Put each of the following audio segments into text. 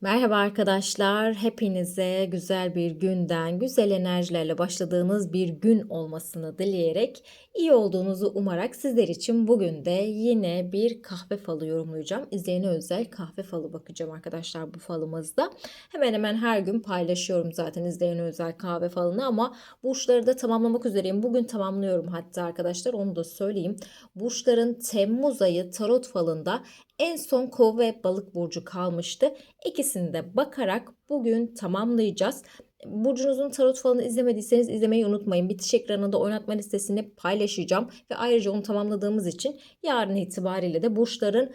Merhaba arkadaşlar. Hepinize güzel bir günden, güzel enerjilerle başladığınız bir gün olmasını dileyerek, iyi olduğunuzu umarak sizler için bugün de yine bir kahve falı yorumlayacağım. İzleyene özel kahve falı bakacağım arkadaşlar bu falımızda. Hemen hemen her gün paylaşıyorum zaten izleyene özel kahve falını ama burçları da tamamlamak üzereyim. Bugün tamamlıyorum hatta arkadaşlar onu da söyleyeyim. Burçların Temmuz ayı tarot falında en son kova ve balık burcu kalmıştı. İkisini de bakarak bugün tamamlayacağız. Burcunuzun tarot falını izlemediyseniz izlemeyi unutmayın. Bitiş ekranında oynatma listesini paylaşacağım. Ve ayrıca onu tamamladığımız için yarın itibariyle de burçların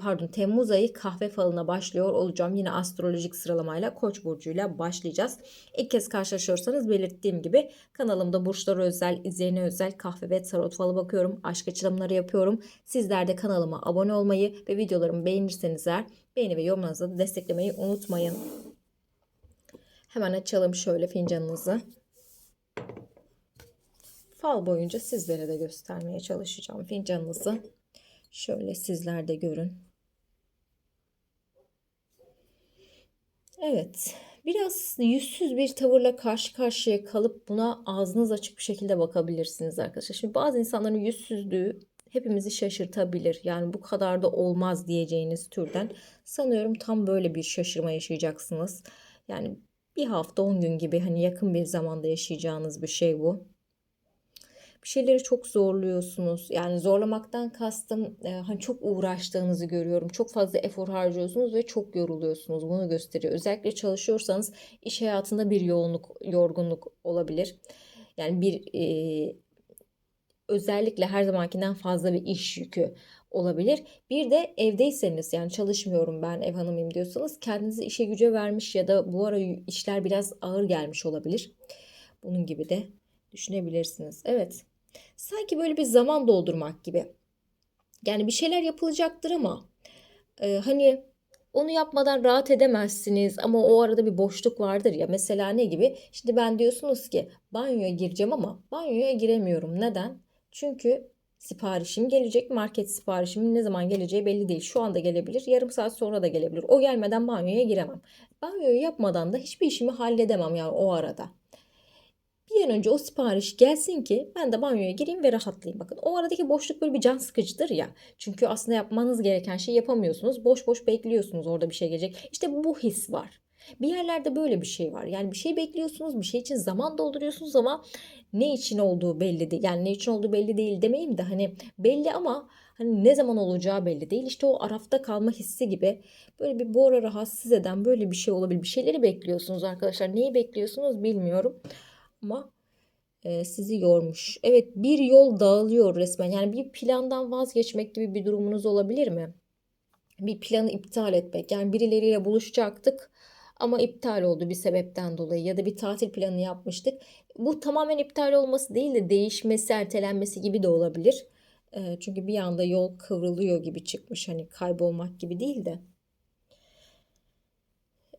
pardon Temmuz ayı kahve falına başlıyor olacağım. Yine astrolojik sıralamayla Koç burcuyla başlayacağız. İlk kez karşılaşıyorsanız belirttiğim gibi kanalımda burçlara özel, izleyene özel kahve ve tarot falı bakıyorum. Aşk açılımları yapıyorum. Sizler de kanalıma abone olmayı ve videolarımı beğenirseniz eğer beğeni ve yorumlarınızı da desteklemeyi unutmayın. Hemen açalım şöyle fincanınızı. Fal boyunca sizlere de göstermeye çalışacağım fincanınızı. Şöyle sizler de görün. Evet. Biraz yüzsüz bir tavırla karşı karşıya kalıp buna ağzınız açık bir şekilde bakabilirsiniz arkadaşlar. Şimdi bazı insanların yüzsüzlüğü hepimizi şaşırtabilir. Yani bu kadar da olmaz diyeceğiniz türden. Sanıyorum tam böyle bir şaşırma yaşayacaksınız. Yani bir hafta 10 gün gibi hani yakın bir zamanda yaşayacağınız bir şey bu bir şeyleri çok zorluyorsunuz. Yani zorlamaktan kastım e, hani çok uğraştığınızı görüyorum. Çok fazla efor harcıyorsunuz ve çok yoruluyorsunuz. Bunu gösteriyor. Özellikle çalışıyorsanız iş hayatında bir yoğunluk, yorgunluk olabilir. Yani bir e, özellikle her zamankinden fazla bir iş yükü olabilir. Bir de evdeyseniz yani çalışmıyorum ben ev hanımıyım diyorsanız kendinizi işe güce vermiş ya da bu ara işler biraz ağır gelmiş olabilir. Bunun gibi de düşünebilirsiniz. Evet. Sanki böyle bir zaman doldurmak gibi. Yani bir şeyler yapılacaktır ama e, hani onu yapmadan rahat edemezsiniz ama o arada bir boşluk vardır ya. Mesela ne gibi? Şimdi ben diyorsunuz ki banyoya gireceğim ama banyoya giremiyorum. Neden? Çünkü siparişim gelecek. Market siparişimin ne zaman geleceği belli değil. Şu anda gelebilir. Yarım saat sonra da gelebilir. O gelmeden banyoya giremem. Banyoyu yapmadan da hiçbir işimi halledemem yani o arada. Bir an önce o sipariş gelsin ki ben de banyoya gireyim ve rahatlayayım. Bakın o aradaki boşluk böyle bir can sıkıcıdır ya. Çünkü aslında yapmanız gereken şeyi yapamıyorsunuz. Boş boş bekliyorsunuz orada bir şey gelecek. İşte bu his var. Bir yerlerde böyle bir şey var. Yani bir şey bekliyorsunuz, bir şey için zaman dolduruyorsunuz ama ne için olduğu belli değil. Yani ne için olduğu belli değil demeyeyim de hani belli ama hani ne zaman olacağı belli değil. İşte o arafta kalma hissi gibi böyle bir bu ara rahatsız eden böyle bir şey olabilir. Bir şeyleri bekliyorsunuz arkadaşlar. Neyi bekliyorsunuz bilmiyorum ama e, sizi yormuş. Evet bir yol dağılıyor resmen. Yani bir plandan vazgeçmek gibi bir durumunuz olabilir mi? Bir planı iptal etmek. Yani birileriyle buluşacaktık ama iptal oldu bir sebepten dolayı ya da bir tatil planı yapmıştık. Bu tamamen iptal olması değil de değişmesi, ertelenmesi gibi de olabilir. E, çünkü bir anda yol kıvrılıyor gibi çıkmış. Hani kaybolmak gibi değil de.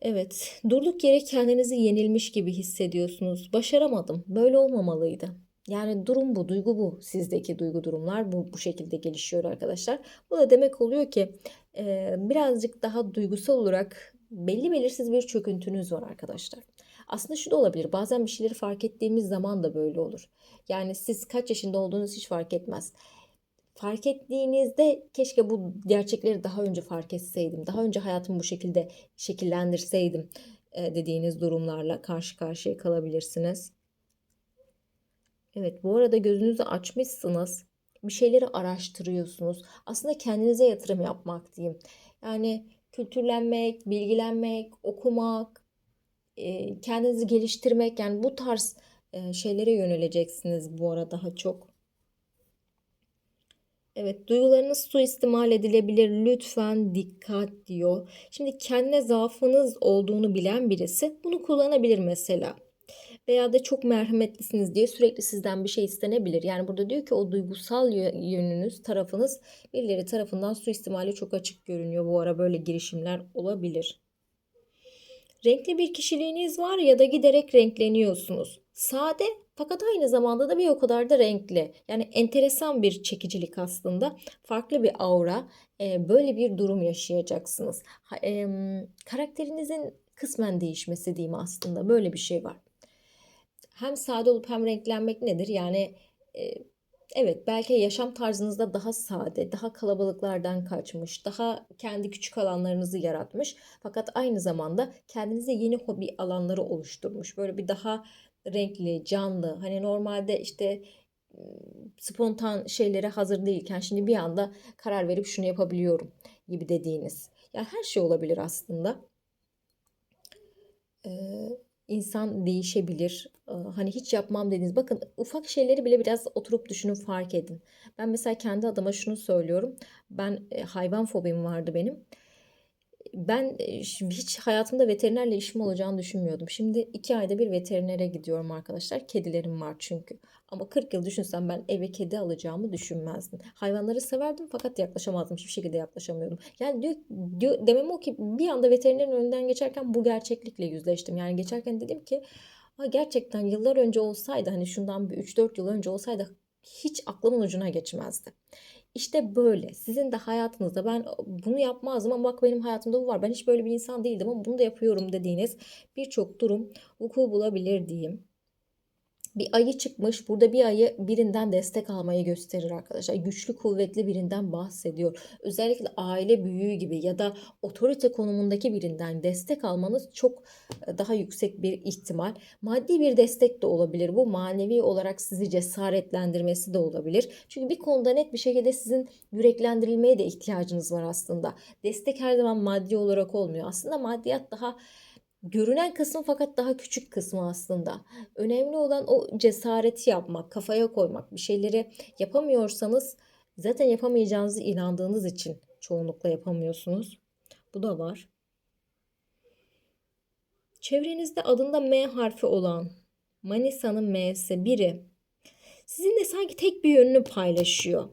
Evet, durduk yere kendinizi yenilmiş gibi hissediyorsunuz. Başaramadım, böyle olmamalıydı. Yani durum bu, duygu bu. Sizdeki duygu durumlar bu, bu şekilde gelişiyor arkadaşlar. Bu da demek oluyor ki e, birazcık daha duygusal olarak belli belirsiz bir çöküntünüz var arkadaşlar. Aslında şu da olabilir. Bazen bir şeyleri fark ettiğimiz zaman da böyle olur. Yani siz kaç yaşında olduğunuz hiç fark etmez fark ettiğinizde keşke bu gerçekleri daha önce fark etseydim. Daha önce hayatımı bu şekilde şekillendirseydim e, dediğiniz durumlarla karşı karşıya kalabilirsiniz. Evet bu arada gözünüzü açmışsınız. Bir şeyleri araştırıyorsunuz. Aslında kendinize yatırım yapmak diyeyim. Yani kültürlenmek, bilgilenmek, okumak, e, kendinizi geliştirmek yani bu tarz e, şeylere yöneleceksiniz bu ara daha çok. Evet, duygularınız suistimal edilebilir. Lütfen dikkat diyor. Şimdi kendine zaafınız olduğunu bilen birisi bunu kullanabilir mesela. Veya da çok merhametlisiniz diye sürekli sizden bir şey istenebilir. Yani burada diyor ki o duygusal yönünüz, tarafınız birileri tarafından suistimale çok açık görünüyor. Bu ara böyle girişimler olabilir. Renkli bir kişiliğiniz var ya da giderek renkleniyorsunuz. Sade fakat aynı zamanda da bir o kadar da renkli. Yani enteresan bir çekicilik aslında. Farklı bir aura. E, böyle bir durum yaşayacaksınız. Ha, e, karakterinizin kısmen değişmesi diyeyim aslında. Böyle bir şey var. Hem sade olup hem renklenmek nedir? Yani e, evet belki yaşam tarzınızda daha sade, daha kalabalıklardan kaçmış, daha kendi küçük alanlarınızı yaratmış. Fakat aynı zamanda kendinize yeni hobi alanları oluşturmuş. Böyle bir daha renkli, canlı. Hani normalde işte spontan şeylere hazır değilken şimdi bir anda karar verip şunu yapabiliyorum gibi dediğiniz. Yani her şey olabilir aslında. Ee, insan değişebilir. Ee, hani hiç yapmam dediğiniz. Bakın ufak şeyleri bile biraz oturup düşünün fark edin. Ben mesela kendi adıma şunu söylüyorum. Ben e, hayvan fobim vardı benim ben e, hiç hayatımda veterinerle işim olacağını düşünmüyordum. Şimdi iki ayda bir veterinere gidiyorum arkadaşlar. Kedilerim var çünkü. Ama 40 yıl düşünsem ben eve kedi alacağımı düşünmezdim. Hayvanları severdim fakat yaklaşamazdım. Hiçbir şekilde yaklaşamıyordum. Yani diyor, diyor demem o ki bir anda veterinerin önünden geçerken bu gerçeklikle yüzleştim. Yani geçerken dedim ki Ha, gerçekten yıllar önce olsaydı hani şundan bir 3-4 yıl önce olsaydı hiç aklımın ucuna geçmezdi. İşte böyle. Sizin de hayatınızda ben bunu yapmazdım ama bak benim hayatımda bu var. Ben hiç böyle bir insan değildim ama bunu da yapıyorum dediğiniz birçok durum vuku bulabilir diyeyim bir ayı çıkmış. Burada bir ayı birinden destek almayı gösterir arkadaşlar. Güçlü kuvvetli birinden bahsediyor. Özellikle aile büyüğü gibi ya da otorite konumundaki birinden destek almanız çok e, daha yüksek bir ihtimal. Maddi bir destek de olabilir. Bu manevi olarak sizi cesaretlendirmesi de olabilir. Çünkü bir konuda net bir şekilde sizin yüreklendirilmeye de ihtiyacınız var aslında. Destek her zaman maddi olarak olmuyor. Aslında maddiyat daha görünen kısmı fakat daha küçük kısmı aslında. Önemli olan o cesareti yapmak, kafaya koymak. Bir şeyleri yapamıyorsanız zaten yapamayacağınızı inandığınız için çoğunlukla yapamıyorsunuz. Bu da var. Çevrenizde adında M harfi olan Manisa'nın M'si biri sizinle sanki tek bir yönünü paylaşıyor.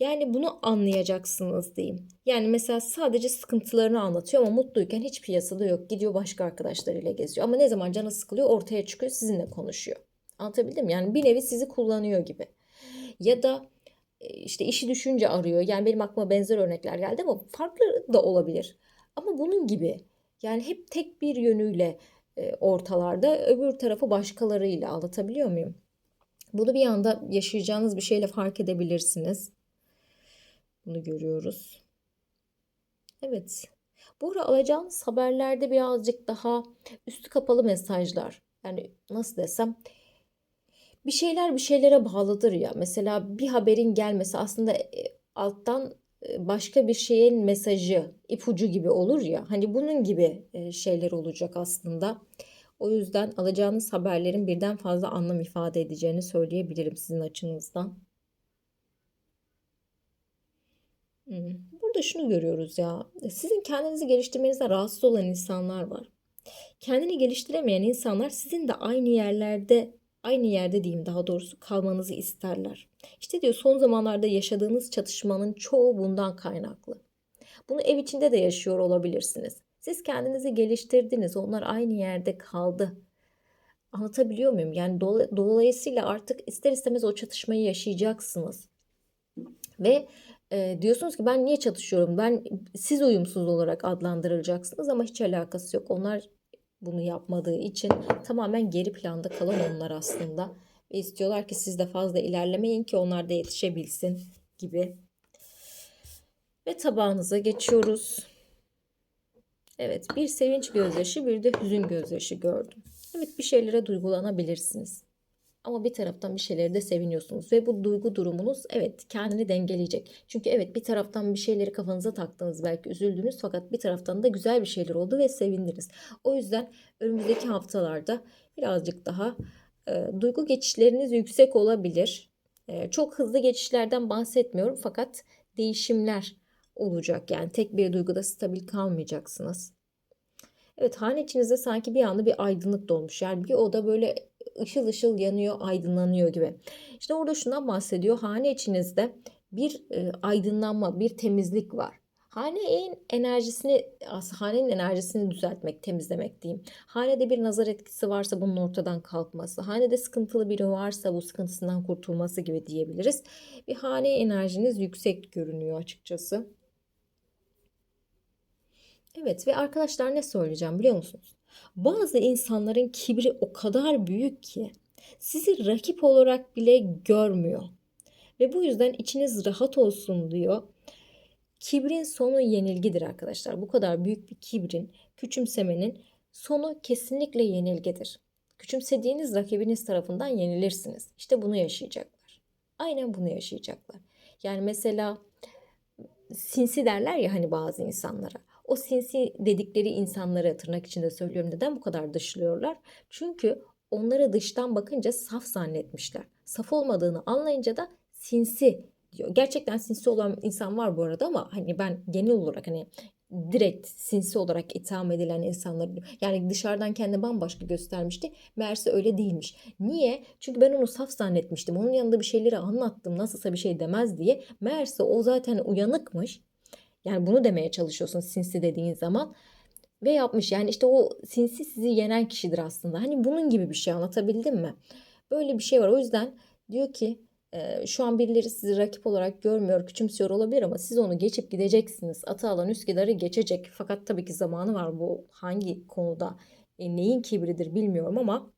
Yani bunu anlayacaksınız diyeyim. Yani mesela sadece sıkıntılarını anlatıyor ama mutluyken hiç piyasada yok. Gidiyor başka arkadaşlarıyla geziyor. Ama ne zaman canı sıkılıyor ortaya çıkıyor sizinle konuşuyor. Anlatabildim mi? Yani bir nevi sizi kullanıyor gibi. Ya da e, işte işi düşünce arıyor. Yani benim aklıma benzer örnekler geldi ama farklı da olabilir. Ama bunun gibi yani hep tek bir yönüyle e, ortalarda öbür tarafı başkalarıyla anlatabiliyor muyum? Bunu bir anda yaşayacağınız bir şeyle fark edebilirsiniz. Bunu görüyoruz. Evet. Bu ara alacağınız haberlerde birazcık daha üstü kapalı mesajlar. Yani nasıl desem bir şeyler bir şeylere bağlıdır ya. Mesela bir haberin gelmesi aslında e, alttan e, başka bir şeyin mesajı, ipucu gibi olur ya. Hani bunun gibi e, şeyler olacak aslında. O yüzden alacağınız haberlerin birden fazla anlam ifade edeceğini söyleyebilirim sizin açınızdan. Burada şunu görüyoruz ya. Sizin kendinizi geliştirmenizde rahatsız olan insanlar var. Kendini geliştiremeyen insanlar sizin de aynı yerlerde aynı yerde diyeyim daha doğrusu kalmanızı isterler. İşte diyor son zamanlarda yaşadığınız çatışmanın çoğu bundan kaynaklı. Bunu ev içinde de yaşıyor olabilirsiniz. Siz kendinizi geliştirdiniz. Onlar aynı yerde kaldı. Anlatabiliyor muyum? Yani dolayısıyla artık ister istemez o çatışmayı yaşayacaksınız. Ve e, diyorsunuz ki ben niye çatışıyorum? Ben siz uyumsuz olarak adlandırılacaksınız ama hiç alakası yok. Onlar bunu yapmadığı için tamamen geri planda kalan onlar aslında. Ve istiyorlar ki siz de fazla ilerlemeyin ki onlar da yetişebilsin gibi. Ve tabağınıza geçiyoruz. Evet bir sevinç gözyaşı bir de hüzün gözyaşı gördüm. Evet bir şeylere duygulanabilirsiniz. Ama bir taraftan bir şeyleri de seviniyorsunuz ve bu duygu durumunuz evet kendini dengeleyecek. Çünkü evet bir taraftan bir şeyleri kafanıza taktınız belki üzüldünüz fakat bir taraftan da güzel bir şeyler oldu ve sevindiniz. O yüzden önümüzdeki haftalarda birazcık daha e, duygu geçişleriniz yüksek olabilir. E, çok hızlı geçişlerden bahsetmiyorum fakat değişimler olacak. Yani tek bir duyguda stabil kalmayacaksınız. Evet hane içinizde sanki bir anda bir aydınlık dolmuş. Yani bir oda böyle ışıl ışıl yanıyor, aydınlanıyor gibi. İşte orada şundan bahsediyor. Hane içinizde bir e, aydınlanma, bir temizlik var. Hanenin enerjisini, hanenin enerjisini düzeltmek, temizlemek diyeyim. Hanede bir nazar etkisi varsa bunun ortadan kalkması, hanede sıkıntılı biri varsa bu sıkıntısından kurtulması gibi diyebiliriz. Bir hane enerjiniz yüksek görünüyor açıkçası. Evet ve arkadaşlar ne söyleyeceğim biliyor musunuz? Bazı insanların kibri o kadar büyük ki sizi rakip olarak bile görmüyor. Ve bu yüzden içiniz rahat olsun diyor. Kibrin sonu yenilgidir arkadaşlar. Bu kadar büyük bir kibrin, küçümsemenin sonu kesinlikle yenilgidir. Küçümsediğiniz rakibiniz tarafından yenilirsiniz. İşte bunu yaşayacaklar. Aynen bunu yaşayacaklar. Yani mesela sinsi derler ya hani bazı insanlara. O sinsi dedikleri insanları tırnak içinde söylüyorum. Neden bu kadar dışlıyorlar? Çünkü onları dıştan bakınca saf zannetmişler. Saf olmadığını anlayınca da sinsi diyor. Gerçekten sinsi olan insan var bu arada ama hani ben genel olarak hani direkt sinsi olarak itham edilen insanları yani dışarıdan kendi bambaşka göstermişti. Meğerse öyle değilmiş. Niye? Çünkü ben onu saf zannetmiştim. Onun yanında bir şeyleri anlattım. Nasılsa bir şey demez diye. Meğerse o zaten uyanıkmış. Yani bunu demeye çalışıyorsun sinsi dediğin zaman. Ve yapmış. Yani işte o sinsi sizi yenen kişidir aslında. Hani bunun gibi bir şey anlatabildim mi? Böyle bir şey var. O yüzden diyor ki şu an birileri sizi rakip olarak görmüyor, küçümsüyor olabilir ama siz onu geçip gideceksiniz. Atalan Üsküdar'ı geçecek. Fakat tabii ki zamanı var bu hangi konuda e, neyin kibridir bilmiyorum ama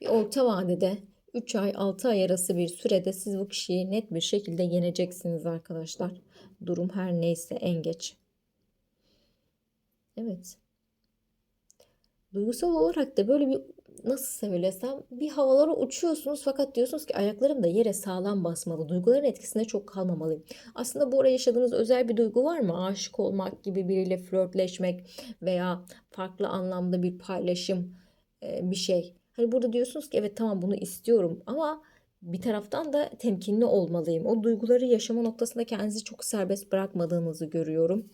bir orta vadede 3 ay 6 ay arası bir sürede siz bu kişiyi net bir şekilde yeneceksiniz arkadaşlar. Durum her neyse en geç. Evet. Duygusal olarak da böyle bir nasıl söylesem bir havalara uçuyorsunuz fakat diyorsunuz ki ayaklarım da yere sağlam basmalı. Duyguların etkisinde çok kalmamalıyım. Aslında bu ara yaşadığınız özel bir duygu var mı? Aşık olmak gibi biriyle flörtleşmek veya farklı anlamda bir paylaşım bir şey. Hani burada diyorsunuz ki evet tamam bunu istiyorum ama bir taraftan da temkinli olmalıyım. O duyguları yaşama noktasında kendinizi çok serbest bırakmadığınızı görüyorum.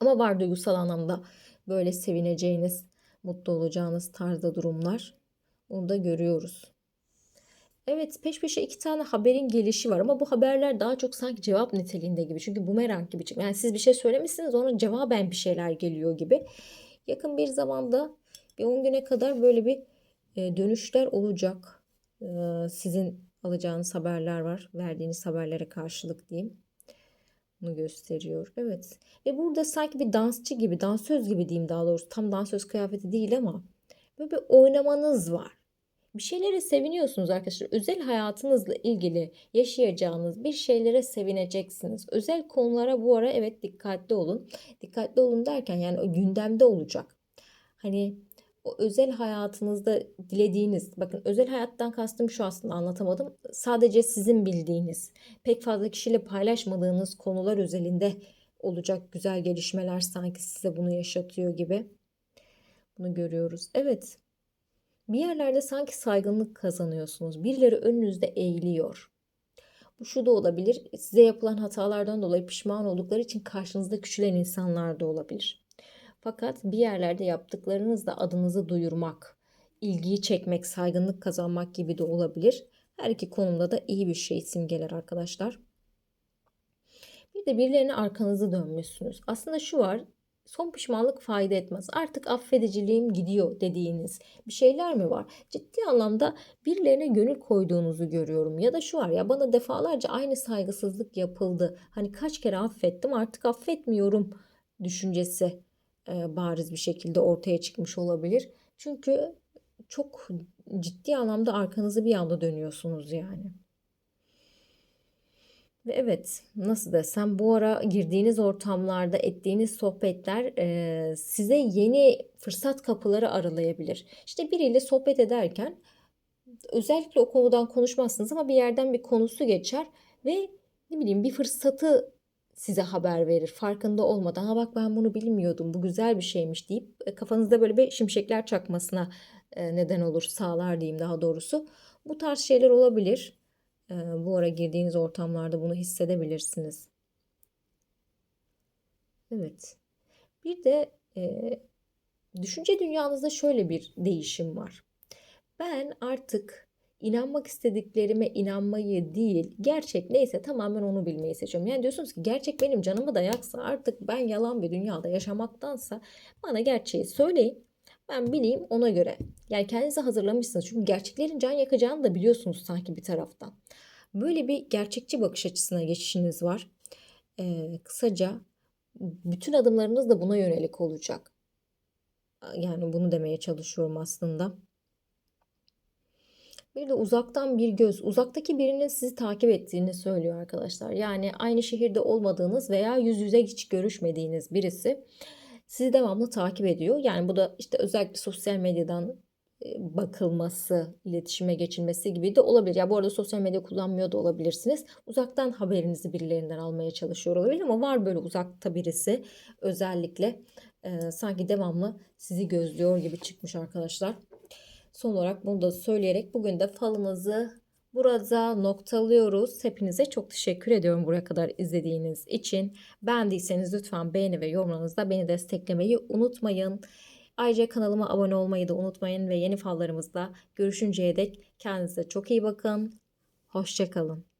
Ama var duygusal anlamda böyle sevineceğiniz, mutlu olacağınız tarzda durumlar. Onu da görüyoruz. Evet peş peşe iki tane haberin gelişi var ama bu haberler daha çok sanki cevap niteliğinde gibi. Çünkü bumerang gibi. Yani siz bir şey söylemişsiniz ona cevaben bir şeyler geliyor gibi. Yakın bir zamanda bir 10 güne kadar böyle bir dönüşler olacak. Sizin alacağınız haberler var. Verdiğiniz haberlere karşılık diyeyim. Bunu gösteriyor. Evet. Ve burada sanki bir dansçı gibi, dansöz gibi diyeyim daha doğrusu. Tam dansöz kıyafeti değil ama böyle bir oynamanız var. Bir şeylere seviniyorsunuz arkadaşlar. Özel hayatınızla ilgili yaşayacağınız bir şeylere sevineceksiniz. Özel konulara bu ara evet dikkatli olun. Dikkatli olun derken yani o gündemde olacak. Hani o özel hayatınızda dilediğiniz, bakın özel hayattan kastım şu aslında anlatamadım. Sadece sizin bildiğiniz, pek fazla kişiyle paylaşmadığınız konular özelinde olacak güzel gelişmeler sanki size bunu yaşatıyor gibi. Bunu görüyoruz. Evet. Bir yerlerde sanki saygınlık kazanıyorsunuz. Birileri önünüzde eğiliyor. Bu şu da olabilir. Size yapılan hatalardan dolayı pişman oldukları için karşınızda küçülen insanlar da olabilir. Fakat bir yerlerde yaptıklarınızla adınızı duyurmak, ilgiyi çekmek, saygınlık kazanmak gibi de olabilir. Her iki konumda da iyi bir şey simgeler arkadaşlar. Bir de birilerine arkanızı dönmüşsünüz. Aslında şu var, son pişmanlık fayda etmez. Artık affediciliğim gidiyor dediğiniz bir şeyler mi var? Ciddi anlamda birilerine gönül koyduğunuzu görüyorum. Ya da şu var ya bana defalarca aynı saygısızlık yapıldı. Hani kaç kere affettim artık affetmiyorum düşüncesi bariz bir şekilde ortaya çıkmış olabilir. Çünkü çok ciddi anlamda arkanızı bir anda dönüyorsunuz yani. Ve evet nasıl desem bu ara girdiğiniz ortamlarda ettiğiniz sohbetler e, size yeni fırsat kapıları aralayabilir. İşte biriyle sohbet ederken özellikle o konudan konuşmazsınız ama bir yerden bir konusu geçer ve ne bileyim bir fırsatı size haber verir farkında olmadan. Ha bak ben bunu bilmiyordum bu güzel bir şeymiş deyip e, kafanızda böyle bir şimşekler çakmasına e, neden olur sağlar diyeyim daha doğrusu. Bu tarz şeyler olabilir. E, bu ara girdiğiniz ortamlarda bunu hissedebilirsiniz. Evet. Bir de e, düşünce dünyanızda şöyle bir değişim var. Ben artık inanmak istediklerime inanmayı değil, gerçek neyse tamamen onu bilmeyi seçiyorum. Yani diyorsunuz ki gerçek benim canımı da yaksa artık ben yalan bir dünyada yaşamaktansa bana gerçeği söyleyin. Ben bileyim ona göre. Yani kendinizi hazırlamışsınız. Çünkü gerçeklerin can yakacağını da biliyorsunuz sanki bir taraftan. Böyle bir gerçekçi bakış açısına geçişiniz var. Ee, kısaca bütün adımlarınız da buna yönelik olacak. Yani bunu demeye çalışıyorum aslında. Bir de uzaktan bir göz, uzaktaki birinin sizi takip ettiğini söylüyor arkadaşlar. Yani aynı şehirde olmadığınız veya yüz yüze hiç görüşmediğiniz birisi sizi devamlı takip ediyor. Yani bu da işte özellikle sosyal medyadan e, bakılması, iletişime geçilmesi gibi de olabilir. Ya bu arada sosyal medya kullanmıyor da olabilirsiniz. Uzaktan haberinizi birilerinden almaya çalışıyor olabilir ama var böyle uzakta birisi özellikle e, sanki devamlı sizi gözlüyor gibi çıkmış arkadaşlar. Son olarak bunu da söyleyerek bugün de falınızı burada noktalıyoruz. Hepinize çok teşekkür ediyorum buraya kadar izlediğiniz için. Beğendiyseniz lütfen beğeni ve yorumlarınızda beni desteklemeyi unutmayın. Ayrıca kanalıma abone olmayı da unutmayın ve yeni fallarımızda görüşünceye dek kendinize çok iyi bakın. Hoşçakalın.